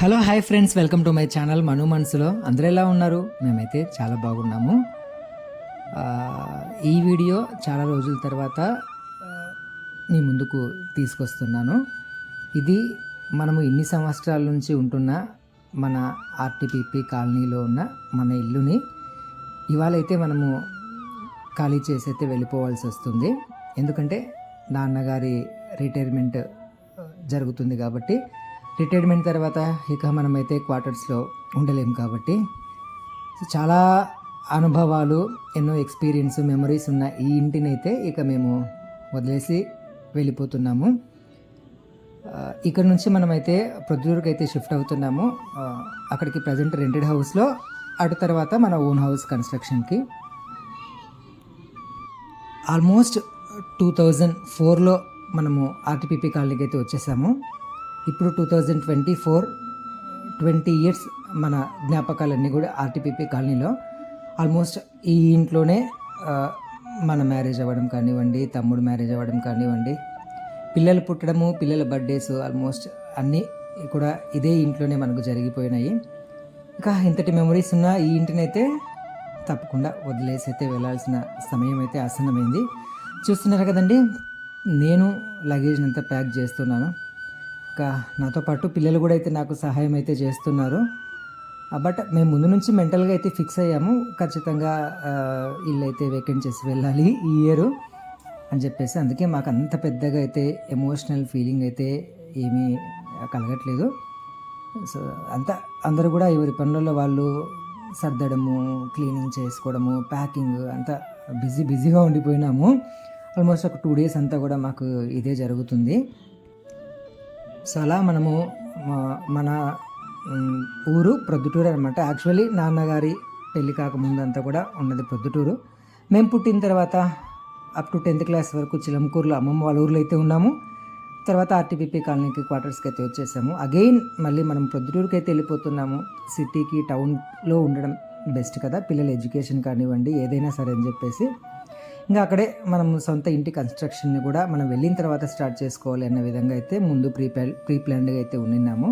Hello hi friends. Welcome to my channel Manu మనసులో. అందరూ ఎలా ఉన్నారు? మేమైతే చాలా బాగున్నాము. ఈ వీడియో చాలా రోజుల తర్వాత మీ ముందుకు తీసుకొస్తున్నాను. ఇది మనము ఇన్ని సంవత్సరాల నుంచి ఉంటున్న మన ఆర్టీపీపీ కాలనీలో ఉన్న మన ఇల్లుని ఇవాళ అయితే మనము ఖాళీ చేసి అయితే వెళ్ళిపోవాల్సి వస్తుంది. ఎందుకంటే నాన్నగారి రిటైర్మెంట్ జరుగుతుంది కాబట్టి రిటైర్మెంట్ తర్వాత ఇక మనమైతే క్వార్టర్స్లో ఉండలేము కాబట్టి సో చాలా అనుభవాలు ఎన్నో ఎక్స్పీరియన్స్ మెమరీస్ ఉన్న ఈ ఇంటినైతే ఇక మేము వదిలేసి వెళ్ళిపోతున్నాము. ఇక్కడ నుంచి మనమైతే ప్రొద్దుటూరుకి అయితే షిఫ్ట్ అవుతున్నాము. అక్కడికి ప్రజెంట్ రెంటెడ్ హౌస్లో అటు తర్వాత మన ఓన్ హౌస్ కన్స్ట్రక్షన్కి. ఆల్మోస్ట్ టూ థౌజండ్ ఫోర్లో మనము ఆర్టీపీపీ కాలనీకి అయితే వచ్చేసాము. ఇప్పుడు two thousand twenty four twenty years మన జ్ఞాపకాలన్నీ కూడా ఆర్టీపీపీ కాలనీలో. ఆల్మోస్ట్ ఈ ఇంట్లోనే మన మ్యారేజ్ అవ్వడం కానివ్వండి తమ్ముడు మ్యారేజ్ అవ్వడం కానివ్వండి పిల్లలు పుట్టడము పిల్లల బర్త్డేస్ ఆల్మోస్ట్ అన్నీ కూడా ఇదే ఇంట్లోనే మనకు జరిగిపోయినాయి. ఇంకా ఇంతటి మెమరీస్ ఉన్న ఈ ఇంటినైతే తప్పకుండా వదిలేసి అయితే వెళ్ళాల్సిన సమయం అయితే ఆసన్నమైంది. చూస్తున్నారు కదండి నేను లగేజ్ అంతా ప్యాక్ చేస్తున్నాను. నాతో పాటు పిల్లలు కూడా అయితే నాకు సహాయం అయితే చేస్తున్నారు. బట్ మేము ముందు నుంచి మెంటల్గా అయితే ఫిక్స్ అయ్యాము. ఖచ్చితంగా ఇల్లు అయితే వేకెంట్ చేసి వెళ్ళాలి ఈ ఇయర్ అని చెప్పేసి. అందుకే మాకు అంత పెద్దగా అయితే ఎమోషనల్ ఫీలింగ్ అయితే ఏమీ కలగట్లేదు. సో అంతా అందరూ కూడా ఎవరి పనులలో వాళ్ళు సర్దడము క్లీనింగ్ చేసుకోవడము ప్యాకింగ్ అంతా బిజీ బిజీగా ఉండిపోయినాము. ఆల్మోస్ట్ ఒక టూ డేస్ అంతా కూడా మాకు ఇదే జరుగుతుంది. సో అలా మనము మా- మన ఊరు ప్రొద్దుటూరు అనమాట యాక్చువల్లీ నాన్నగారి పెళ్ళి కాకముందు అంతా కూడా ఉన్నది ప్రొద్దుటూరు. మేము పుట్టిన తర్వాత అప్ టు టెన్త్ క్లాస్ వరకు చిలంకూరులో అమ్మమ్మ వాళ్ళ ఊర్లో అయితే ఉన్నాము. తర్వాత ఆర్టీపీపీ కాలనీకి క్వార్టర్స్కి అయితే వచ్చేసాము. అగైన్ మళ్ళీ మనం ప్రొద్దుటూరుకి అయితే వెళ్ళిపోతున్నాము సిటీకి టౌన్లో ఉండడం బెస్ట్ కదా. పిల్లల ఎడ్యుకేషన్ కానివ్వండి ఏదైనా సరే అని చెప్పేసి. ఇంకా అక్కడే మనం సొంత ఇంటి కన్స్ట్రక్షన్ని కూడా మనం వెళ్ళిన తర్వాత స్టార్ట్ చేసుకోవాలి అన్న విధంగా అయితే ముందు ప్రీ ప్లాన్ ప్రీ ప్లాన్డ్గా అయితే ఉన్నాము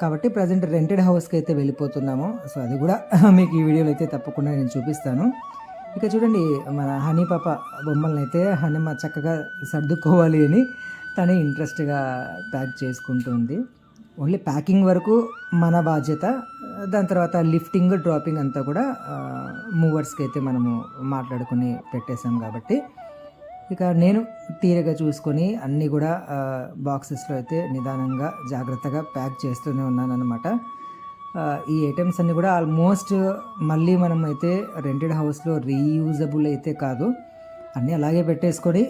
కాబట్టి ప్రజెంట్ రెంటెడ్ హౌస్కి అయితే వెళ్ళిపోతున్నాము. సో అది కూడా మీకు ఈ వీడియోలో అయితే తప్పకుండా నేను చూపిస్తాను. ఇక చూడండి మన హనీ పాప బొమ్మలను అయితే హనీమ చక్కగా సర్దుకోవాలి అని తనే ఇంట్రెస్ట్గా ప్యాక్ చేసుకుంటుంది. ఓన్లీ ప్యాకింగ్ వరకు మన బాధ్యత దాని తర్వాత లిఫ్టింగ్ డ్రాపింగ్ అంతా కూడా మూవర్స్కి అయితే మనము మాట్లాడుకొని పెట్టేశాం కాబట్టి. ఇక నేను తీరగా చూసుకొని అన్నీ కూడా బాక్సెస్లో అయితే నిదానంగా జాగ్రత్తగా ప్యాక్ చేస్తూనే ఉన్నానన్నమాట. ఈ ఐటమ్స్ అన్నీ కూడా ఆల్మోస్ట్ మళ్ళీ మనం అయితే రెంటెడ్ హౌస్లో రీయూజబుల్ అయితే కాదు. అన్నీ అలాగే పెట్టేసుకొని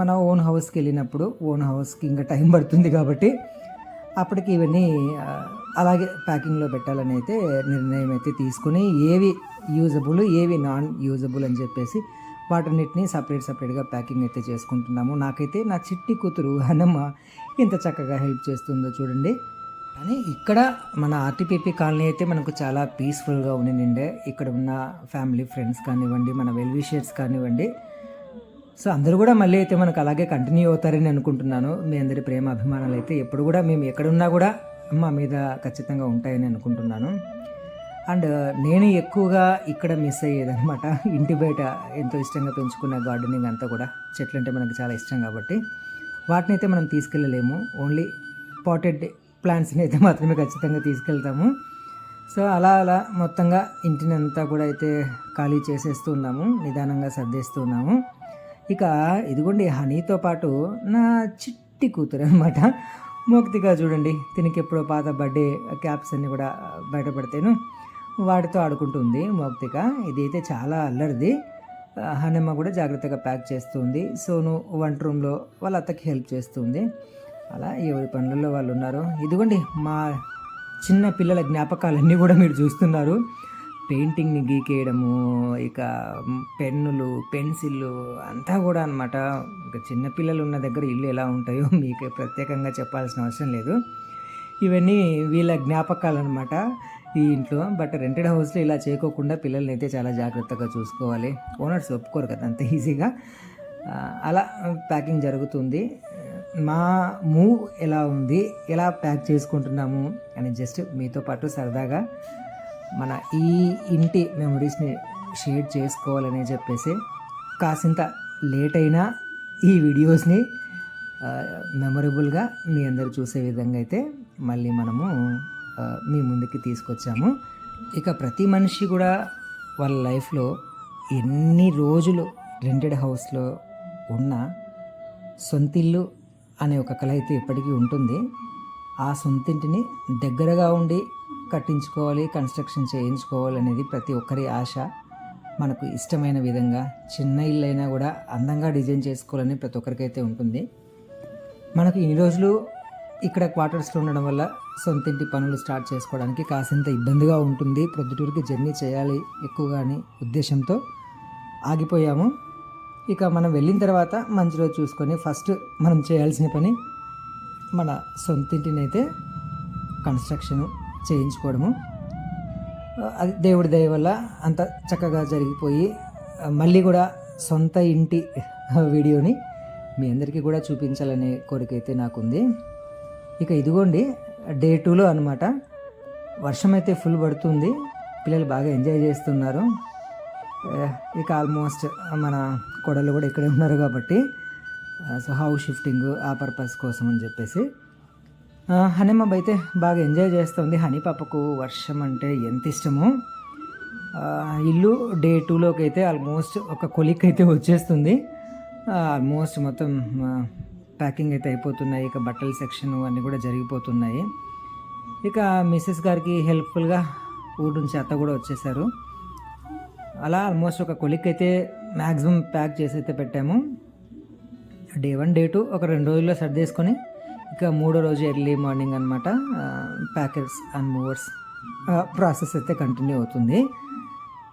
మన ఓన్ హౌస్కి వెళ్ళినప్పుడు ఓన్ హౌస్కి ఇంకా టైం పడుతుంది కాబట్టి అప్పటికి ఇవన్నీ అలాగే ప్యాకింగ్లో పెట్టాలని అయితే నిర్ణయం అయితే తీసుకుని ఏవి యూజబుల్ ఏవి నాన్ యూజబుల్ అని చెప్పేసి వాటన్నిటిని సపరేట్ సపరేట్గా ప్యాకింగ్ అయితే చేసుకుంటున్నాము. నాకైతే నా చిట్టి కూతురు హనమ్మ ఎంత చక్కగా హెల్ప్ చేస్తుందో చూడండి. కానీ ఇక్కడ మన ఆర్టీపీపీ కాలనీ అయితే మనకు చాలా పీస్ఫుల్గా ఉండిండే ఇక్కడ ఉన్న ఫ్యామిలీ ఫ్రెండ్స్ కానివ్వండి మన వెల్విషర్స్ కానివ్వండి. సో అందరూ కూడా మళ్ళీ అయితే మనకు అలాగే కంటిన్యూ అవుతారని అనుకుంటున్నాను. మీ అందరి ప్రేమ అభిమానాలు అయితే ఎప్పుడు కూడా మేము ఎక్కడున్నా కూడా మా మీద ఖచ్చితంగా ఉంటాయని అనుకుంటున్నాను. అండ్ నేను ఎక్కువగా ఇక్కడ మిస్ అయ్యేది అనమాట ఇంటి బయట ఎంతో ఇష్టంగా పెంచుకున్న గార్డెనింగ్ అంతా కూడా చెట్లు అంటే మనకు చాలా ఇష్టం కాబట్టి వాటిని అయితే మనం తీసుకెళ్ళలేము. ఓన్లీ పాటెడ్ ప్లాంట్స్ని అయితే మాత్రమే ఖచ్చితంగా తీసుకెళ్తాము. సో అలా అలా మొత్తంగా ఇంటిని అంతా కూడా అయితే ఖాళీ చేసేస్తూ ఉన్నాము. నిదానంగా సర్దేస్తూ ఉన్నాము. ఇక ఇదిగోండి హనీతో పాటు నా చిట్టి కూతురు అనమాట మోక్తిగా చూడండి తినకి ఎప్పుడో పాత బర్త్డే క్యాప్స్ అన్నీ కూడా బయటపడతాను వాటితో ఆడుకుంటుంది మోక్తిక ఇదైతే చాలా అల్లరిది. హనమ్మ కూడా జాగ్రత్తగా ప్యాక్ చేస్తుంది సోను వంట రూమ్లో వాళ్ళ అత్తకి హెల్ప్ చేస్తుంది అలా ఎవరి పనులలో వాళ్ళు ఉన్నారు. ఇదిగోండి మా చిన్న పిల్లల జ్ఞాపకాలన్నీ కూడా మీరు చూస్తున్నారు. పెయింటింగ్ని గీకేయడము ఇక పెన్నులు పెన్సిళ్ళు అంతా కూడా అనమాట ఇక చిన్నపిల్లలు ఉన్న దగ్గర ఇల్లు ఎలా ఉంటాయో మీకు ప్రత్యేకంగా చెప్పాల్సిన అవసరం లేదు. ఇవన్నీ వీళ్ళ జ్ఞాపకాలు అనమాట ఈ ఇంట్లో. బట్ రెంటెడ్ హౌస్లో ఇలా చేయకోకుండా పిల్లల్ని అయితే చాలా జాగ్రత్తగా చూసుకోవాలి. ఓనర్స్ ఒప్పుకోరు కదా అంత ఈజీగా. అలా ప్యాకింగ్ జరుగుతుంది. మా మూవ్ ఎలా ఉంది? ఎలా ప్యాక్ చేసుకుంటున్నాము? అని జస్ట్ మీతో పాటు సరదాగా మన ఈ ఇంటి మెమరీస్ని షేర్ చేసుకోవాలని చెప్పేసి కాసింత లేట్ అయినా ఈ వీడియోస్ని మెమరబుల్గా మీ అందరు చూసే విధంగా అయితే మళ్ళీ మనము మీ ముందుకి తీసుకొచ్చాము. ఇక ప్రతి మనిషి కూడా వాళ్ళ లైఫ్లో ఎన్ని రోజులు రెంటెడ్ హౌస్లో ఉన్న సొంతిల్లు అనే ఒక కళ అయితే ఇప్పటికీ ఉంటుంది. ఆ సొంతింటిని దగ్గరగా ఉండి కట్టించుకోవాలి కన్స్ట్రక్షన్ చేయించుకోవాలి అనేది ప్రతి ఒక్కరి ఆశ. మనకు ఇష్టమైన విధంగా చిన్న ఇల్లు అయినా కూడా అందంగా డిజైన్ చేసుకోవాలని ప్రతి ఒక్కరికైతే ఉంటుంది. మనకు ఇన్ని రోజులు ఇక్కడ క్వార్టర్స్లో ఉండడం వల్ల సొంత ఇంటి పనులు స్టార్ట్ చేసుకోవడానికి కాసింత ఇబ్బందిగా ఉంటుంది. ప్రొద్దుటూరుకి జర్నీ చేయాలి ఎక్కువగాని ఉద్దేశంతో ఆగిపోయాము. ఇక మనం వెళ్ళిన తర్వాత మంచి రోజు చూసుకొని ఫస్ట్ మనం చేయాల్సిన పని మన సొంతింటినైతే కన్స్ట్రక్షను చేయించుకోవడము. అది దేవుడి దయ వల్ల అంత చక్కగా జరిగిపోయి మళ్ళీ కూడా సొంత ఇంటి వీడియోని మీ అందరికీ కూడా చూపించాలనే కోరిక అయితే నాకుంది. ఇక ఇదిగోండి డే టూలో అనమాట వర్షం అయితే ఫుల్ పడుతుంది పిల్లలు బాగా ఎంజాయ్ చేస్తున్నారు. ఇక ఆల్మోస్ట్ మన కొడలు కూడా ఇక్కడే ఉన్నారు కాబట్టి సో హౌస్ షిఫ్టింగ్ ఆ పర్పస్ కోసం అని చెప్పేసి ఆ, హనీమబ్బ అయితే బాగా ఎంజాయ్ చేస్తుంది. హనీ పాపకు వర్షం అంటే ఎంత ఇష్టమో. ఇల్లు డే టూలోకి అయితే ఆల్మోస్ట్ ఒక కొలిక్ అయితే వచ్చేస్తుంది ఆల్మోస్ట్ మొత్తం ప్యాకింగ్ అయితే అయిపోతున్నాయి. ఇక బట్టల సెక్షన్ అన్నీ కూడా జరిగిపోతున్నాయి. ఇక మిస్సెస్ గారికి హెల్ప్ఫుల్గా ఊరు నుంచి అత్త కూడా వచ్చేసారు. అలా ఆల్మోస్ట్ ఒక కొలిక్ అయితే మ్యాక్సిమం ప్యాక్ చేసి అయితే పెట్టాము. డే వన్ డే టూ ఒక రెండు రోజుల్లో సర్దేసుకొని ఇక మూడో రోజు ఎర్లీ మార్నింగ్ అనమాట ప్యాకెట్స్ అండ్ మూవర్స్ ప్రాసెస్ అయితే కంటిన్యూ అవుతుంది.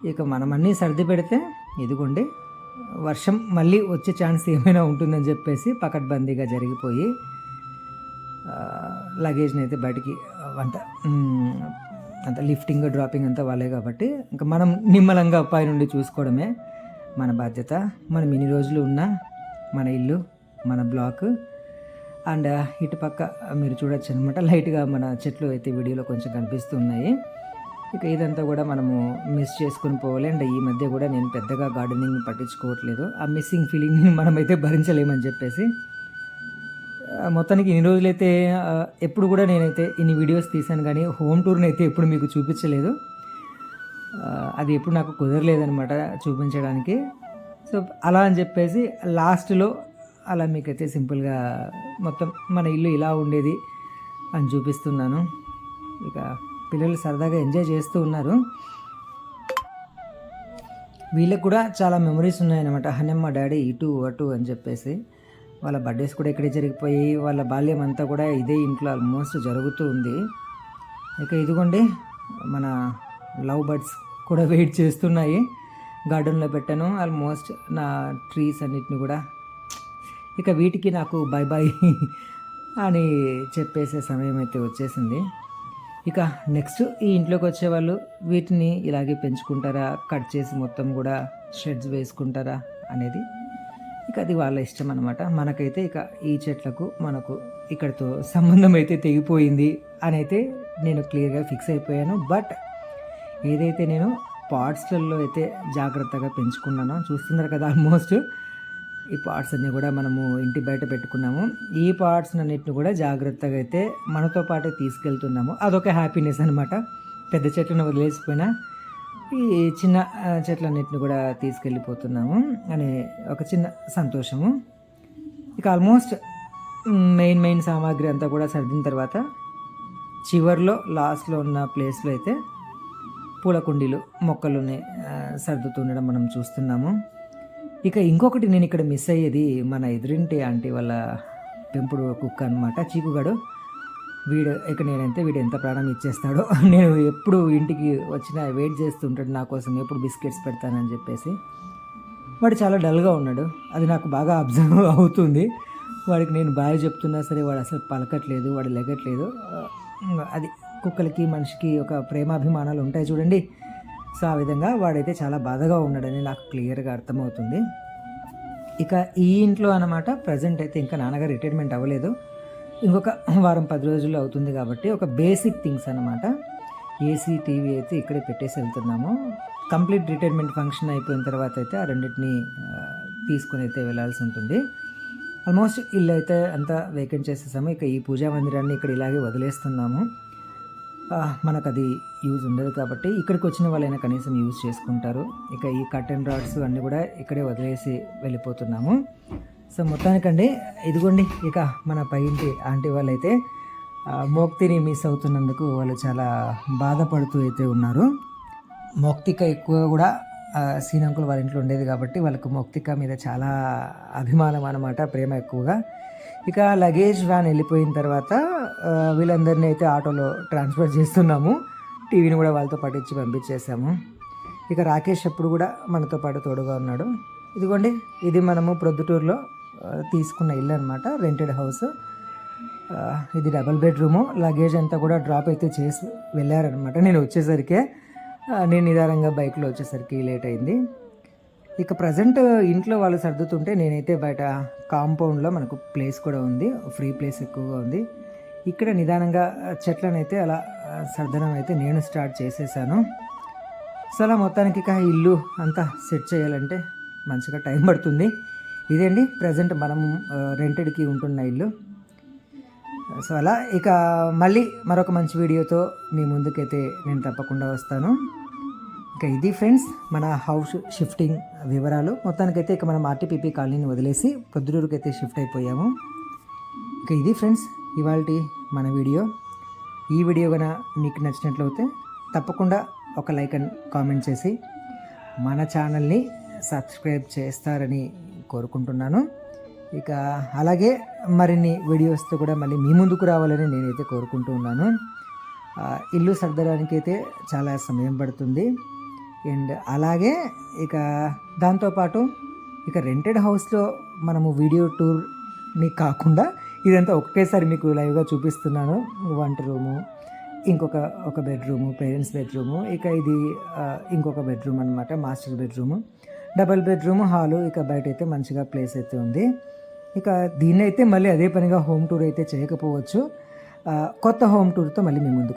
ఇక మనం అన్నీ సర్ది పెడితే ఇదిగోండి వర్షం మళ్ళీ వచ్చే ఛాన్స్ ఏమైనా ఉంటుందని చెప్పేసి పకడ్బందీగా జరిగిపోయి లగేజ్ని అయితే బయటికి అంత అంత లిఫ్టింగ్ డ్రాపింగ్ అంతా వాళ్ళే కాబట్టి ఇంకా మనం నిమ్మలంగా పై నుండి చూసుకోవడమే మన బాధ్యత. మనం ఇన్ని రోజులు ఉన్న మన ఇల్లు మన బ్లాక్ అండ్ ఇటు పక్క మీరు చూడొచ్చు అనమాట లైట్గా మన చెట్లు అయితే వీడియోలో కొంచెం కనిపిస్తున్నాయి. ఇక ఇదంతా కూడా మనము మిస్ చేసుకుని పోవాలి. అండ్ ఈ మధ్య కూడా నేను పెద్దగా గార్డెనింగ్ పట్టించుకోవట్లేదు. ఆ మిస్సింగ్ ఫీలింగ్ని మనమైతే భరించలేమని చెప్పేసి. మొత్తానికి ఇన్ని రోజులైతే ఎప్పుడు కూడా నేనైతే ఇన్ని వీడియోస్ తీశాను కానీ హోమ్ టూర్ని అయితే ఎప్పుడు మీకు చూపించలేదు. అది ఎప్పుడు నాకు కుదరలేదనమాట చూపించడానికి. సో అలా అని చెప్పేసి లాస్ట్లో అలా మీకైతే సింపుల్గా మొత్తం మన ఇల్లు ఇలా ఉండేది అని చూపిస్తున్నాను. ఇక పిల్లలు సరదాగా ఎంజాయ్ చేస్తూ ఉన్నారు. వీళ్ళకి కూడా చాలా మెమరీస్ ఉన్నాయన్నమాట. హనమ్మ డాడీ ఇటు అటు అని చెప్పేసి. వాళ్ళ బర్త్డేస్ కూడా ఇక్కడే జరిగిపోయి వాళ్ళ బాల్యం అంతా కూడా ఇదే ఇంట్లో ఆల్మోస్ట్ జరుగుతూ ఉంది. ఇక ఇదిగోండి మన లవ్ బర్డ్స్ కూడా వెయిట్ చేస్తున్నాయి. గార్డెన్లో పెట్టాను. ఆల్మోస్ట్ నా ట్రీస్ అన్నిటిని కూడా ఇక వీటికి నాకు బై బాయ్ అని చెప్పేసే సమయం అయితే వచ్చేసింది. ఇక నెక్స్ట్ ఈ ఇంట్లోకి వచ్చేవాళ్ళు వీటిని ఇలాగే పెంచుకుంటారా? కట్ చేసి మొత్తం కూడా షెడ్స్ వేసుకుంటారా అనేది ఇక అది వాళ్ళ ఇష్టం అనమాట మనకైతే ఇక ఈ చెట్లకు మనకు ఇక్కడితో సంబంధం అయితే తెగిపోయింది అని అయితే నేను క్లియర్గా ఫిక్స్ అయిపోయాను. బట్ ఏదైతే నేను పార్ట్స్లలో అయితే జాగ్రత్తగా పెంచుకున్నానో చూస్తున్నారు కదా ఆల్మోస్ట్ ఈ పార్ట్స్ అన్నీ కూడా మనము ఇంటి బయట పెట్టుకున్నాము. ఈ పార్ట్స్ అన్నిటిని కూడా జాగ్రత్తగా అయితే మనతో పాటే తీసుకెళ్తున్నాము. అదొక హ్యాపీనెస్ అనమాట పెద్ద చెట్లను వదిలేసిపోయినా ఈ చిన్న చెట్లన్నిటిని కూడా తీసుకెళ్ళిపోతున్నాము అనే ఒక చిన్న సంతోషము. ఇక ఆల్మోస్ట్ మెయిన్ మెయిన్ సామాగ్రి అంతా కూడా సర్దిన తర్వాత చివర్లో లాస్ట్లో ఉన్న ప్లేస్లో అయితే పూల కుండీలు మొక్కలుని సర్దుతుండడం మనం చూస్తున్నాము. ఇక ఇంకొకటి నేను ఇక్కడ మిస్ అయ్యేది మన ఎదురింటి ఆంటీ వాళ్ళ పెంపుడు కుక్క అనమాట చీకుగాడు వీడు ఇక నేనైతే వీడు ఎంత ప్రాణం ఇచ్చేస్తాడో నేను ఎప్పుడు ఇంటికి వచ్చినా వెయిట్ చేస్తుంటాడు నా కోసం ఎప్పుడు బిస్కెట్స్ పెడతానని చెప్పేసి. వాడు చాలా డల్గా ఉన్నాడు అది నాకు బాగా అబ్జర్వ్ అవుతుంది. వాడికి నేను బాగా చెప్తున్నా సరే వాడు అసలు పలకట్లేదు వాడు లెగట్లేదు. అది కుక్కలకి మనిషికి ఒక ప్రేమాభిమానాలు ఉంటాయి చూడండి. సో ఆ విధంగా వాడైతే చాలా బాధగా ఉన్నాడని నాకు క్లియర్గా అర్థమవుతుంది. ఇక ఈ ఇంట్లో అనమాట ప్రజెంట్ అయితే ఇంకా నాన్నగారు రిటైర్మెంట్ అవ్వలేదు. ఇంకొక వారం పది రోజులు అవుతుంది కాబట్టి ఒక బేసిక్ థింగ్స్ అనమాట ఏసీ టీవీ అయితే ఇక్కడే పెట్టేసి వెళ్తున్నాము. కంప్లీట్ రిటైర్మెంట్ ఫంక్షన్ అయిపోయిన తర్వాత అయితే ఆ రెండింటిని తీసుకుని తీసుకొని అయితే వెళ్ళాల్సి ఉంటుంది. ఆల్మోస్ట్ ఇల్లు అయితే అంతా వేకెంట్ చేసేసాము. ఇక ఈ పూజా మందిరాన్ని ఇక్కడ ఇలాగే వదిలేస్తున్నాము. మనకు అది యూజ్ ఉండదు కాబట్టి ఇక్కడికి వచ్చిన వాళ్ళైనా కనీసం యూజ్ చేసుకుంటారు. ఇక ఈ కర్టెన్ రాడ్స్ అన్నీ కూడా ఇక్కడే వదిలేసి వెళ్ళిపోతున్నాము. సో మొత్తానికండి ఇదిగోండి ఇక మన పైంటి ఆంటీ వాళ్ళైతే మోక్తిని మిస్ అవుతున్నందుకు వాళ్ళు చాలా బాధపడుతూ అయితే ఉన్నారు. మౌక్తిక ఎక్కువ కూడా సీనంకులు వాళ్ళ ఇంట్లో ఉండేది కాబట్టి వాళ్ళకు మౌక్తిక మీద చాలా అభిమానం అన్నమాట ప్రేమ ఎక్కువగా. ఇక లగేజ్ వ్యాన్ వెళ్ళిపోయిన తర్వాత వీళ్ళందరినీ అయితే ఆటోలో ట్రాన్స్ఫర్ చేస్తున్నాము. టీవీని కూడా వాళ్ళతో పాటు ఇచ్చి పంపించేసాము ఇక రాకేష్ అప్పుడు కూడా మనతో పాటు తోడుగా ఉన్నాడు. ఇదిగోండి ఇది మనము ప్రొద్దుటూరులో తీసుకున్న ఇల్లు అనమాట రెంటెడ్ హౌస్ ఇది డబల్ బెడ్రూము లగేజ్ అంతా కూడా డ్రాప్ అయితే చేసి వెళ్ళారనమాట నేను వచ్చేసరికే నేను నిదానంగా బైక్లో వచ్చేసరికి లేట్ అయింది. ఇక ప్రజెంట్ ఇంట్లో వాళ్ళు సర్దుతుంటే నేనైతే బయట కాంపౌండ్లో మనకు ప్లేస్ కూడా ఉంది ఫ్రీ ప్లేస్ ఎక్కువగా ఉంది. ఇక్కడ నిదానంగా చెట్లను అయితే అలా సర్దనం అయితే నేను స్టార్ట్ చేసేసాను. సో అలా మొత్తానికి ఇక ఇల్లు అంతా సెట్ చేయాలంటే మంచిగా టైం పడుతుంది. ఇదండి ప్రజెంట్ మనం రెంటెడ్కి ఉంటున్న ఇల్లు. సో అలా ఇక మళ్ళీ మరొక మంచి వీడియోతో మీ ముందుకైతే నేను తప్పకుండా వస్తాను. ఇక ఇది ఫ్రెండ్స్ మన హౌస్ షిఫ్టింగ్ వివరాలు. మొత్తానికైతే ఇక మనం ఆర్టీపీపీ కాలనీని వదిలేసి పొద్దుటూరుకి అయితే షిఫ్ట్ అయిపోయాము. ఇక ఇది ఫ్రెండ్స్ ఇవాళ మన వీడియో. ఈ వీడియో కనుక మీకు నచ్చినట్లయితే తప్పకుండా ఒక లైక్ అండ్ కామెంట్ చేసి మన ఛానల్ని సబ్స్క్రైబ్ చేస్తారని కోరుకుంటున్నాను. ఇక అలాగే మరిన్ని వీడియోస్తో కూడా మళ్ళీ మీ ముందుకు రావాలని నేనైతే కోరుకుంటూ ఉన్నాను. ఇల్లు సర్దడానికి అయితే చాలా సమయం పడుతుంది. అండ్ అలాగే ఇక దాంతోపాటు ఇక రెంటెడ్ హౌస్లో మనము వీడియో టూర్ని కాకుండా ఇదంతా ఒకేసారి మీకు లైవ్గా చూపిస్తున్నాను. వంట రూము ఇంకొక ఒక బెడ్రూము పేరెంట్స్ బెడ్రూము ఇక ఇది ఇంకొక బెడ్రూమ్ అనమాట master bedroom. Double bedroom hall ఇక బయట అయితే మంచిగా ప్లేస్ అయితే ఉంది. ఇక దీన్ని అయితే మళ్ళీ అదే పనిగా హోమ్ టూర్ అయితే చేయకపోవచ్చు. కొత్త హోమ్ టూర్తో మళ్ళీ మీ ముందుకు